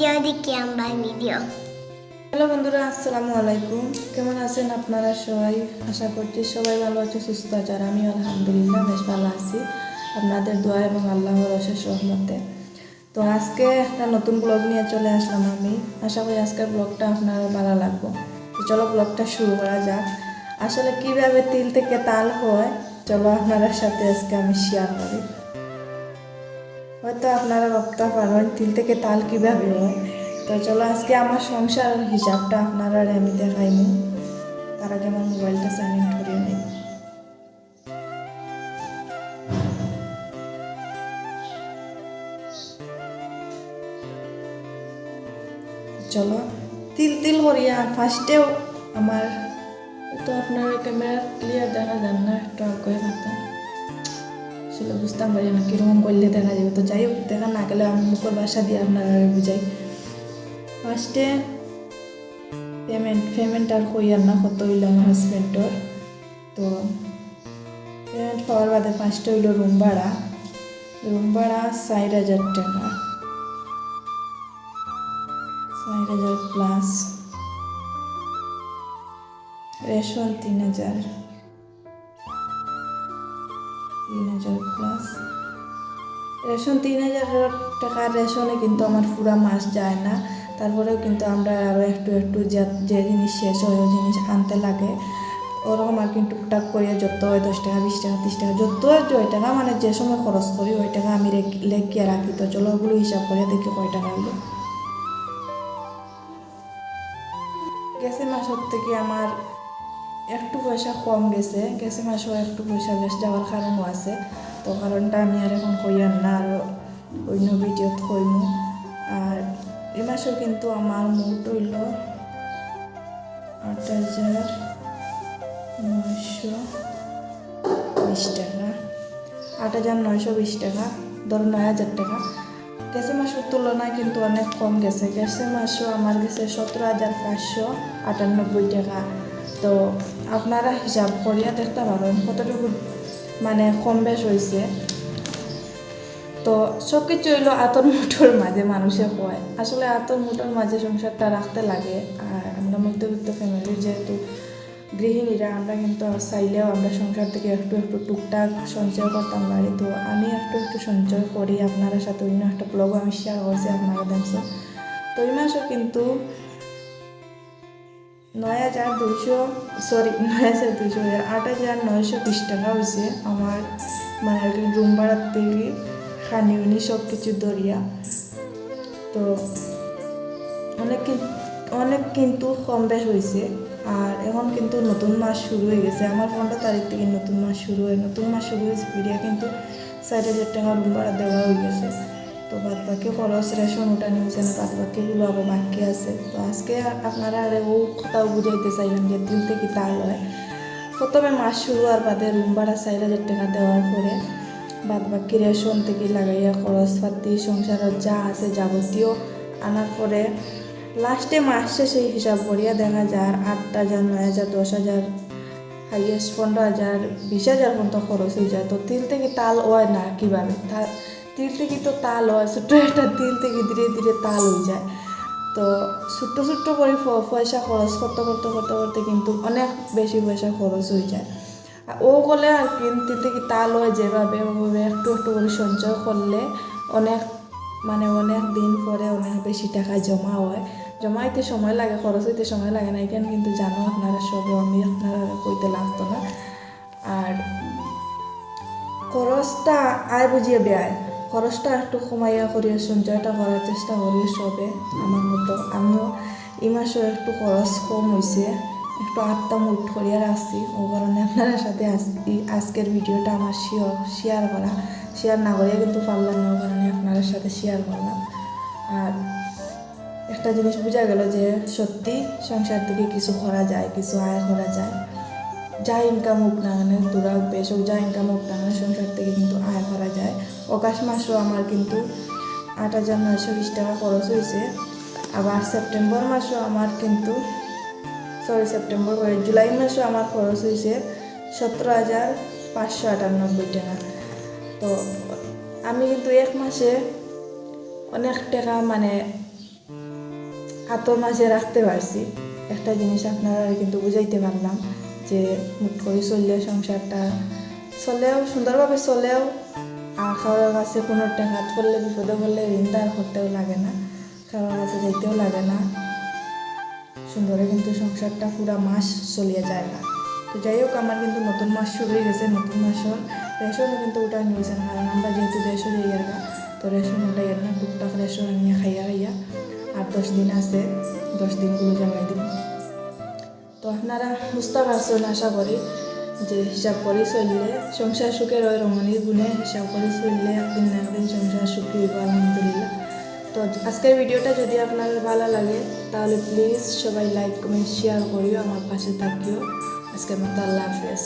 Video দেখি, আমরা video hello বন্ধুরা, আসসালামু আলাইকুম। কেমন আছেন আপনারা সবাই? আশা করছি সবাই ভালো আছে সুস্থ আছে আর আমি আলহামদুলিল্লাহ বেশ ভালো আছি। আপনাদের দোয়া এবং আল্লাহর অশেষ রহমতে। তো আজকে একটা নতুন ব্লগ নিয়ে চলে আসলাম আমি। আশা করি আজকের ব্লগটা আপনারা ভালো লাগবে। তো চলো ব্লগটা শুরু করা যাক। আসলে কীভাবে তিল থেকে তাল হয়, চলো আপনারা সাথে আজকে আমি শেয়ার করি। হয়তো আপনারা ভাবতে পারেন তিল থেকে তাল কীভাবে হয় তো চলো আজকে আমার সংসারের হিসাবটা আপনারা আমি দেখাইমু তার আগে আমার মোবাইলটা সাইলেন্ট করিয়ে নেই। চলো, তিল তিল করিয়া ফার্স্টেও আমার, তো আপনার ক্যামেরা ক্লিয়ার দেখা যান না, একটু আগে থাকতাম আসলে বুঝতাম পারি না কীরকম করলে দেখা যাবে। তো যাই হোক, দেখা না গেলে আমি মুখের বাসা দিয়ে আপনারা বুঝাই। ফার্স্টে পেমেন্ট পেমেন্ট আর কইয়ার না, কত হইল আমার হাজব্যান্ডর তো পেমেন্ট পাওয়ার বাদে ফার্স্টে হইল রুম ভাড়া। রুম ভাড়া ষাট হাজার টাকা। ষাট হাজার প্লাস রেশন তিন হাজার। হাজার প্লাস। রেশন তিন হাজার টাকার রেশনে কিন্তু আমার পুরা মাস যায় না। তারপরেও কিন্তু আমরা আরও একটু একটু যে জিনিস শেষ হয়, ওই জিনিস আনতে লাগে। ওরকম আর কি টুকটাক করে যত হয় দশ টাকা, বিশ টাকা, তিরিশ টাকা, যত ওই টাকা মানে যে সময় খরচ করি ওই টাকা আমি লেখিয়ে রাখি। তো চলো ওগুলো হিসাব করে দেখি কয় টাকা হলো গেছে মাসের থেকে আমার একটু পয়সা কম গেছে গেছে মাসেও একটু পয়সা বেশ যাওয়ার কারণও আছে। তো কারণটা আমি আর এখন কইয়ার না, আর অন্য ভিডিওত কইমু। আর এ মাসেও কিন্তু আমার মোট হইল আট হাজার নয়শো বিশ টাকা। আট হাজার নয়শো বিশ টাকা, ধরো নয় হাজার টাকা। গেছে মাসের তুলনায় কিন্তু অনেক কম গেছে। গেছে মাসও আমার গেছে সতেরো হাজার পাঁচশো আটানব্বই টাকা। তো আপনারা হিসাব করিয়া দেখতে পারেন, কতটুকু মানে কম বেশ হয়েছে তো সব কিছু হইল আতর মুঠোর মাঝে, মানুষে কয়। আসলে আতর মুঠোর মাঝে সংসারটা রাখতে লাগে, আর আমরা মধ্যবিত্ত ফ্যামিলির যেহেতু গৃহিণীরা, আমরা কিন্তু চাইলেও আমরা সংসার থেকে একটু একটু টুকটাক সঞ্চয় করতাম পারি তো আমি একটু একটু সঞ্চয় করি, আপনারা সাথে অন্য একটা ব্লগও আমি শেয়ার করছি, আপনারা দেখছেন। তো এই মাসও কিন্তু নয় হাজার দুশো সরি নয় হাজার দুশো আট হাজার নয়শো বিশ টাকা হয়েছে আমার মানে আর কি রুম ভাড়ার থেকে খানি উনি সব কিছু দরিয়া তো অনেক অনেক কিন্তু কম বেশ হয়েছে আর এখন কিন্তু নতুন মাস শুরু হয়ে গেছে। আমার পনেরো তারিখ থেকে নতুন মাস শুরু হয়। নতুন মাস শুরু হয়েছে ফিরিয়া কিন্তু ষাট হাজার টাকা রুম ভাড়া দেওয়া হয়ে গেছে তো বাদ বাকি খরচ রেশন ওটা নিয়েছে না, বাদ বাকিগুলো আবার বাকি আছে। তো আজকে আপনারা আর ও কথাও বুঝাইতে চাইলাম যে দিল থেকে তার হয় প্রথমে মাস শুরু আর বাদে রুম ভাড়া চার হাজার টাকা দেওয়ার পরে বাদ বাকি রেশন থেকে লাগাইয়া খরচপাতি সংসারের যা আছে যাবতীয় আনার পরে লাস্টে মাস শেষে হিসাব করিয়া দেখা যায় আট হাজার, নয় হাজার, দশ হাজার হাইয়েস্ট পনেরো হাজার, বিশ হাজার পর্যন্ত খরচ হয়ে যায়। তো তিল থেকে তাল হয় না কীভাবে? তা- তিল থেকে তো তাল হয়, ছোট্ট একটা তিল থেকে ধীরে ধীরে তাল হয়ে যায়। তো ছোট্ট ছোট্ট করে পয়সা খরচ করতে করতে করতে করতে কিন্তু অনেক বেশি পয়সা খরচ হয়ে যায়। ও করলে আর কি, তিল থেকে তাল হয় যেভাবে ওভাবে একটু একটু করে সঞ্চয় করলে অনেক মানে অনেক দিন পরে অনেক বেশি টাকা জমা হয়। জমা হইতে সময় লাগে, খরচ হইতে সময় লাগে না এখানে কিন্তু জানো আপনারা সব, আমি আপনারা কইতে লাগতো না। আর খরচটা আয় বুঝিয়ে ব্যয় খরচটা একটু কমাইয়া করিয়া সঞ্চয়টা করার চেষ্টা করি সবে আমার মতো। আমিও এই মাসও একটু খরচ কম হয়েছে একটু আটটা মুঠ করিয়া রাখছি ও কারণে আপনার সাথে আজ- আজকের ভিডিওটা আমার শেয়ার শেয়ার করা শেয়ার না করিয়া কিন্তু পারলাম না ও কারণে আপনার সাথে শেয়ার করলাম আর একটা জিনিস বোঝা গেল যে সত্যি সংসার থেকে কিছু করা যায়, কিছু আয় করা যায়। যা ইনকাম হোক না মানে তোরা বেশ হোক, যা ইনকাম হোক না মানে সংসার থেকে কিন্তু আয় করা যায়। অকাশ মাসও আমার কিন্তু আট হাজার নয়শো বিশ টাকা খরচ হয়েছে। আবার সেপ্টেম্বর মাসও আমার কিন্তু সরি সেপ্টেম্বর করে জুলাই মাসও আমার খরচ হয়েছে সতেরো হাজার পাঁচশো আটানব্বই টাকা। তো আমি কিন্তু এক মাসে অনেক টাকা মানে হাতের মাসে রাখতে পারছি। একটা জিনিস আপনারা কিন্তু বুঝাইতে পারলাম। যে মুট করে চললে সংসারটা চলেও সুন্দরভাবে চলেও আর কাছে কোনো টাকাত পড়লে বিপদে পড়লে ঋণদার করতেও লাগে না কারোর কাছে যাইতেও লাগে না। সুন্দরে কিন্তু সংসারটা পুরা মাস চলিয়ে যায় না। তো যাই হোক আমার কিন্তু নতুন মাস শুরু হয়ে গেছে, নতুন মাসের রেশনও কিন্তু ওটা নিয়েছে না কারণ আমরা যেহেতু রেশন হয়ে গা, তো রেশন ওটাই না টুকটাক রেশন নিয়ে খাইয়া খাইয়া আর দশ দিন আছে, দশ দিনগুলো জামাই দিব তো আপনারা বুঝতে পারছেন আশা করি যে হিসাব করে চললে সংসার সুখের ওই রমণীর গুণে হিসাব করে চললে একদিন না একদিন সংসার সুখী হইব আলহামদুলিল্লাহ তো আজকের ভিডিওটা যদি আপনার ভালো লাগে, তাহলে প্লিজ সবাই লাইক কমেন্ট শেয়ার করিও, আমার পাশে থাকিও। আজকের মতো আল্লাহ হাফেজ।